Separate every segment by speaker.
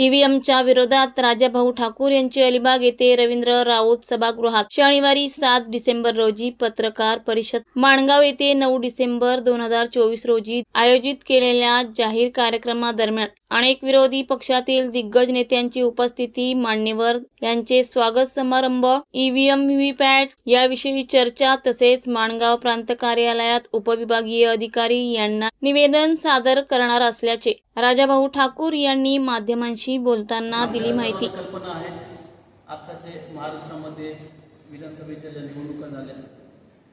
Speaker 1: ईव्हीएमच्या विरोधात राजाभाऊ ठाकूर यांची अलिबाग येथे रवींद्र राऊत सभागृहात शनिवारी सात डिसेंबर रोजी पत्रकार परिषद माणगाव येथे नऊ डिसेंबर दोन हजार चोवीस रोजी आयोजित केलेल्या जाहीर कार्यक्रमादरम्यान अनेक विरोधी पक्षातील दिग्गज नेत्यांची उपस्थिती मान्यवर यांचे स्वागत समारंभ ईव्हीएम व्हीव्हीपॅट याविषयी चर्चा तसेच माणगाव प्रांत कार्यालयात उपविभागीय अधिकारी यांना निवेदन सादर करणार असल्याचे राजाभाऊ ठाकूर यांनी माध्यमांशी बोलताना दिली माहिती.
Speaker 2: आता जे महाराष्ट्रामध्ये विधानसभेच्या ज्या निवडणुका झाल्या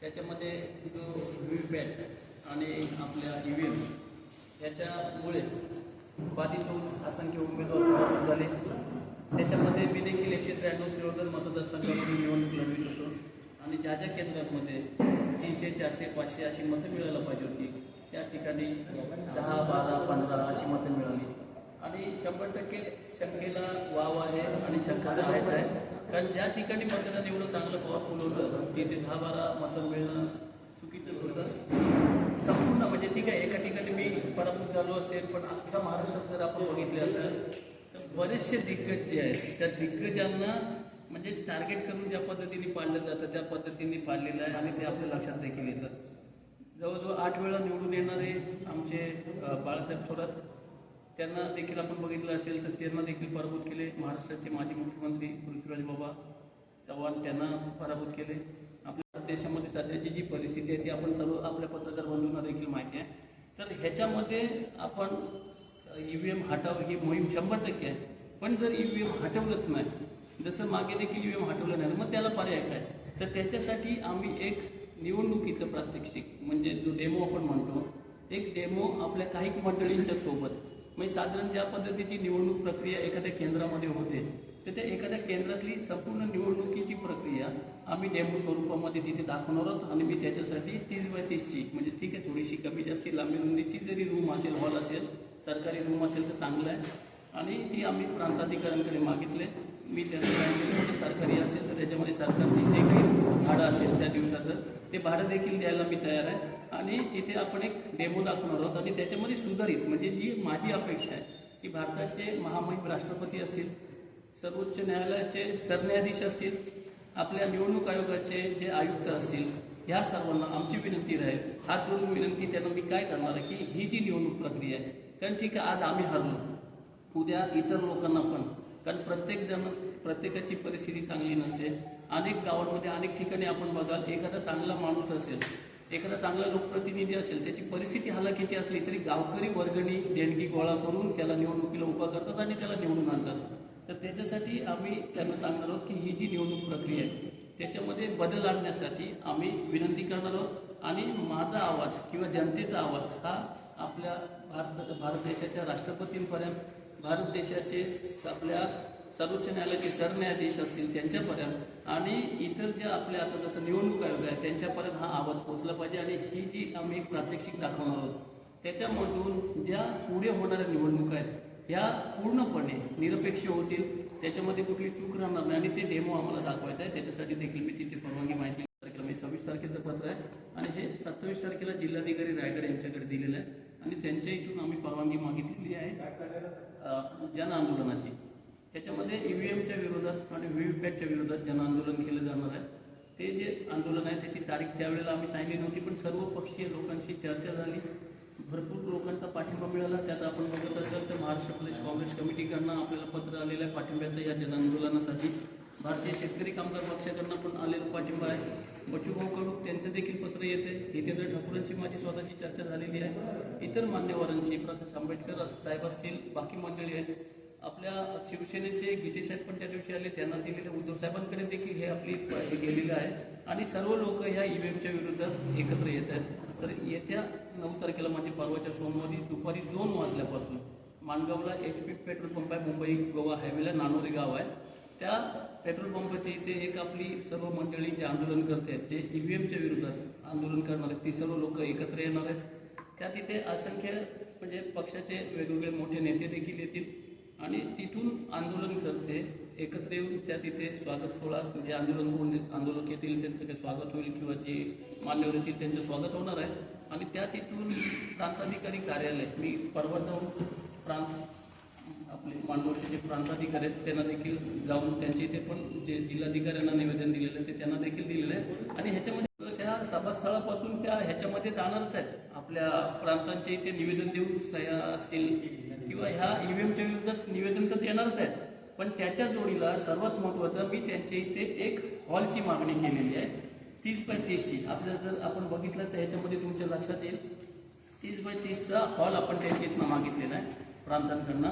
Speaker 2: त्याच्यामध्ये जो व्ही पॅट आणि आपल्या ई व्ही एम याच्यामुळे बाधित होऊन असंख्य उमेदवार झाले. त्याच्यामध्ये मी देखील एकशे त्र्याण्णव श्रीवर्धन मतदारसंघामध्ये निवडणूक लढवित होतो. आणि ज्या ज्या केंद्रांमध्ये तीनशे चारशे पाचशे अशी मतं मिळायला पाहिजे होती त्या ठिकाणी दहा बारा पंधरा अशी मतं मिळाली. आणि शंभर टक्के शंकेला वाव आहे आणि शंका राहायचा आहे. कारण ज्या ठिकाणी मतदान एवढं चांगलं पॉवरफुल होतं तिथे दहा बारा मतं मिळणं चुकीचं होतं. संपूर्ण म्हणजे ठीक आहे एका ठिकाणी मी पराभूत झालो असेल पण अख्ख्या महाराष्ट्रात जर आपण बघितले असेल तर बरेचसे दिग्गज जे आहेत त्या दिग्गजांना म्हणजे टार्गेट करून ज्या पद्धतीने पाळलं जातं त्या पद्धतीने पाळलेलं आहे आणि ते आपल्या लक्षात देखील येतं. जवळजवळ आठ वेळा निवडून येणारे आमचे बाळासाहेब थोरात त्यांना देखील आपण बघितलं असेल तर त्यांना देखील पराभूत केले. महाराष्ट्राचे माजी मुख्यमंत्री पृथ्वीराज बाबा चव्हाण त्यांना पराभूत केले. आपल्या देशामध्ये सध्याची जी परिस्थिती आहे ती आपण सर्व आपल्या पत्रकार बंधूंना देखील माहिती आहे. तर ह्याच्यामध्ये आपण ई व्ही एम हटाव ही मोहीम शंभर टक्के आहे. पण जर ई व्ही एम हटवलंच नाही जसं मागे देखील ई व्ही एम हटवलं नाही मग त्याला पर्याय काय? तर त्याच्यासाठी आम्ही एक निवडणुकीचं प्रात्यक्षिक म्हणजे जो डेमो आपण म्हणतो एक डेमो आपल्या काही मंडळींच्या सोबत. म्हणजे साधारण ज्या पद्धतीची निवडणूक प्रक्रिया एखाद्या केंद्रामध्ये होते तर त्या एखाद्या केंद्रातली संपूर्ण निवडणुकीची प्रक्रिया आम्ही डेमो स्वरूपामध्ये तिथे दाखवणार आहोत आणि मी त्याच्यासाठी तीस बाय तीसची म्हणजे ठीक आहे थोडीशी कमी जास्ती लांबी म्हणजे रुंदीची जरी रूम असेल हॉल असेल सरकारी रूम असेल तर चांगलं आहे. आणि ती आम्ही प्रांताधिकाऱ्यांकडे मागितले. मी त्यांना सांगितलं म्हणजे सरकारी असेल तर त्याच्यामध्ये सरकारची जे काही भाडं असेल त्या दिवसाचं ते भाडं देखील द्यायला मी तयार आहे. आणि तिथे आपण एक डेमो दाखवणार आहोत आणि त्याच्यामध्ये सुधारित म्हणजे जी माझी अपेक्षा आहे की भारताचे महामहिम राष्ट्रपती असतील सर्वोच्च न्यायालयाचे सरन्यायाधीश असतील आपल्या निवडणूक आयोगाचे जे आयुक्त असतील ह्या सर्वांना आमची विनंती राहील हात जोडून विनंती त्यांना मी काय करणार आहे की ही जी निवडणूक प्रक्रिया आहे कारण ठीक आहे आज आम्ही हरलो. उद्या इतर लोकांना पण कारण प्रत्येक जण प्रत्येकाची परिस्थिती चांगली नसते. अनेक गावांमध्ये अनेक ठिकाणी आपण बघाल एखादा चांगला माणूस असेल एखादा चांगला लोकप्रतिनिधी असेल त्याची परिस्थिती हलाखीची असली तरी गावकरी वर्गणी देणगी गोळा करून त्याला निवडणुकीला उभा करतात आणि त्याला निवडून आणतात. तर त्याच्यासाठी आम्ही त्यांना सांगणार आहोत की ही जी निवडणूक प्रक्रिया आहे त्याच्यामध्ये बदल आणण्यासाठी आम्ही विनंती करणार आहोत आणि माझा आवाज किंवा जनतेचा आवाज हा आपल्या भारत भारत देशाच्या राष्ट्रपतींपर्यंत भारत देशाचे आपल्या सर्वोच्च न्यायालयाचे सरन्यायाधीश असतील त्यांच्यापर्यंत आणि इतर ज्या आपल्या आता जसं निवडणूक आयोग आहे त्यांच्यापर्यंत हा आवाज पोहोचला पाहिजे आणि ही जी आम्ही एक प्रात्यक्षिक दाखवणार आहोत त्याच्यामधून ज्या पुढे होणाऱ्या निवडणुका आहेत ह्या पूर्णपणे निरपेक्ष होतील त्याच्यामध्ये कुठली चूक राहणार नाही. आणि ते डेमो आम्हाला दाखवायचा आहे. त्याच्यासाठी देखील मी तिथे परवानगी माहिती तारखेला मी सव्वीस तारखेचं पत्र आहे. आणि हे सत्तावीस तारखेला जिल्हाधिकारी रायगड यांच्याकडे दिलेलं आहे. आणि त्यांच्या इथून आम्ही परवानगी मागितलेली आहे जन आंदोलनाची. त्याच्यामध्ये ई व्ही विरोधात आणि व्ही विरोधात जन आंदोलन केलं जाणार आहे. ते जे आंदोलन आहे त्याची तारीख त्यावेळेला आम्ही सांगितली नव्हती पण सर्व पक्षीय लोकांशी चर्चा झाली. भरपूर लोकांचा पाठिंबा मिळाला. त्यात आपण बघत असाल तर महाराष्ट्र प्रदेश काँग्रेस कमिटीकडनं आपल्याला पत्र आलेलं आहे पाठिंब्याचं या जनआंदोलनासाठी. भारतीय शेतकरी कामगार पक्षाकडनं पण आलेला पाठिंबा आहे. बच्चूभाऊ कडू त्यांचं देखील पत्र येते हितेंद्र ठाकूरांची माझी स्वतःची चर्चा झालेली आहे. इतर मान्यवरांशी प्रकाश आंबेडकर साहेब असतील बाकी मंडळी आहेत. आपल्या शिवसेनेचे गीते साहेब पण त्या दिवशी आले. त्यांना दिलेले उद्धव साहेबांकडे देखील हे आपली हे गेलेलं आहे. आणि सर्व लोक ह्या ईव्हीएमच्या विरुद्ध एकत्र येत आहेत. तर येत्या नऊ तारखेला म्हणजे परवाच्या सोमवारी दुपारी दोन वाजल्यापासून माणगावला एच पी पेट्रोल पंप आहे मुंबई गोवा हायवेला नानोरी गाव आहे. त्या पेट्रोल पंपाच्या इथे एक आपली सर्व मंडळी जे आंदोलन करते आहेत जे ई व्ही एमच्या विरोधात आंदोलन करणार आहेत ती सर्व लोक एकत्र येणार आहेत. त्या तिथे असंख्य म्हणजे पक्षाचे वेगवेगळे मोठे नेते देखील येतील आणि तिथून आंदोलन करते. एकत्र येऊन त्या तिथे स्वागत सोहळा जे आंदोलन कोण आंदोलक येतील त्यांचं काही स्वागत होईल किंवा जे मान्यवर येतील त्यांचं स्वागत होणार आहे. आणि त्या तिथून प्रांताधिकारी कार्यालय मी परवा जाऊन प्रांत आपले मांडवचे जे प्रांताधिकारी आहेत त्यांना देखील जाऊन त्यांचे इथे पण जे जिल्हाधिकाऱ्यांना निवेदन दिलेलं आहे ते त्यांना देखील दिलेलं आहे. आणि ह्याच्यामध्ये त्या सभास्थळापासून त्या ह्याच्यामध्ये जाणारच आहेत. आपल्या प्रांतांचे इथे निवेदन देऊन सह्या असतील किंवा ह्या ईव्हीएमच्या विरोधात निवेदन तर येणारच आहेत. पण त्याच्या जोडीला सर्वात महत्त्वाचं मी त्यांच्या इथे एक हॉलची मागणी केलेली आहे. तीस बाय तीसची. आपल्या जर आपण बघितलं तर ह्याच्यामध्ये तुमच्या लक्षात येईल. तीस बाय तीसचा हॉल आपण त्यांच्या इथनं मागितलेला आहे प्रांतांकडनं.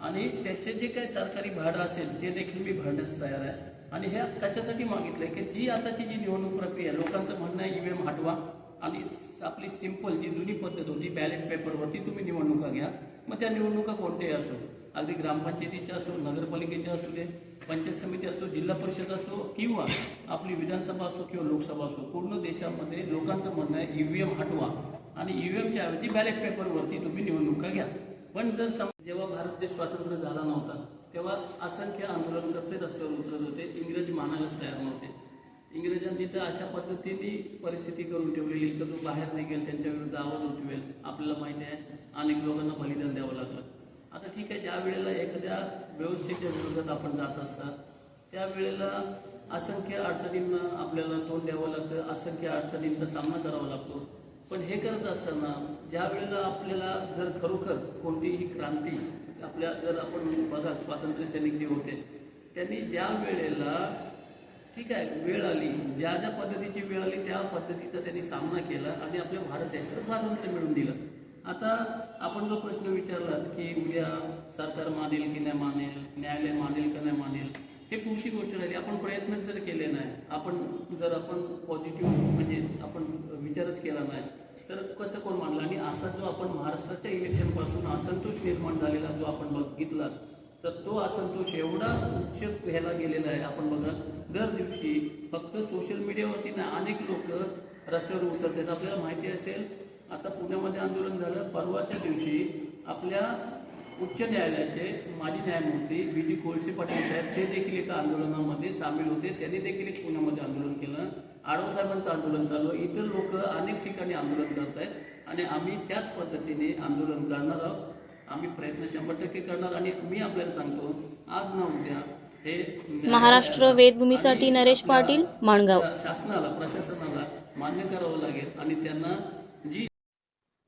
Speaker 2: आणि त्याचे जे काही सरकारी भाडं असेल ते देखील मी भरण्यास तयार आहे. आणि हे कशासाठी आहे की जी आताची जी निवडणूक प्रक्रिया आहे, लोकांचं म्हणणं आहे ईव्हीएम हटवा. आणि आपली सिंपल जी जुनी पद्धत होती बॅलेट पेपरवरती तुम्ही निवडणुका घ्या. मग त्या निवडणुका कोणत्याही असो. अगदी ग्रामपंचायतीच्या असो नगरपालिकेच्या असू दे पंचायत समिती असो जिल्हा परिषद असो किंवा आपली विधानसभा असो किंवा लोकसभा असो पूर्ण देशामध्ये लोकांचं म्हणणं आहे ईव्हीएम हटवा. आणि ईव्हीएमच्या ऐवजी बॅलेट पेपरवरती तुम्ही निवडणुका घ्या. पण जर सम जेव्हा भारत देश स्वातंत्र्य झाला नव्हता तेव्हा असंख्य आंदोलनकर्ते रस्त्यावर उतरत होते इंग्रजी मानायलाच तयार नव्हते. इंग्रजांनी तर अशा पद्धतीने परिस्थिती करून ठेवलेली की तो बाहेर निघेल त्यांच्या विरुद्ध आवाज उठवेल आपल्याला माहिती आहे अनेक लोकांना बलिदान द्यावं लागलं. आता ठीक आहे ज्या वेळेला एखाद्या व्यवस्थेच्या विरोधात आपण जात असतात त्यावेळेला असंख्य अडचणींना आपल्याला तोंड द्यावं लागतं असंख्य अडचणींचा सामना करावा लागतो. पण हे करत असताना ज्या वेळेला आपल्याला जर खरोखर कोणतीही क्रांती आपल्या जर आपण बघा स्वातंत्र्य सैनिक जे होते त्यांनी ज्या वेळेला ठीक आहे वेळ आली ज्या ज्या पद्धतीची वेळ आली त्या पद्धतीचा त्यांनी सामना केला आणि आपल्या भारत देशाला स्वातंत्र्य मिळवून दिलं. आता आपण जो प्रश्न विचारलात की उद्या सरकार मानेल की नाही मानेल न्यायालय मानेल का नाही मानेल हे पुढची गोष्ट राहिली. आपण प्रयत्न जर केले नाही. आपण जर आपण पॉझिटिव्ह म्हणजे आपण विचारच केला नाही तर कसं कोण मानलं? आणि आता जो आपण महाराष्ट्राच्या इलेक्शनपासून असंतोष निर्माण झालेला जो आपण बघितला तर तो असंतोष एवढा उच्च ह्याला गेलेला आहे. आपण बघा दर दिवशी फक्त सोशल मीडियावरती ना अनेक लोक रस्त्यावर उतरतात. आपल्याला माहिती असेल आता पुण्यामध्ये आंदोलन झालं. परवाच्या दिवशी आपल्या उच्च न्यायालयाचे माजी न्यायमूर्ती बी जी कोळसे पाटील साहेब ते देखील एका आंदोलनामध्ये सामील होते. त्यांनी देखील एक पुण्यामध्ये आंदोलन केलं. आडव साहेबांचं आंदोलन चालू. इतर लोक अनेक ठिकाणी आंदोलन करत आहेत आणि आम्ही त्याच पद्धतीने आंदोलन करणार आहोत. आम्ही प्रयत्न शंभर टक्के करणार आणि मी आपल्याला सांगतो आज ना उद्या हे
Speaker 1: महाराष्ट्र वेदभूमीसाठी नरेश पाटील माणगाव.
Speaker 2: शासनाला प्रशासनाला मान्य करावं लागेल आणि त्यांना जी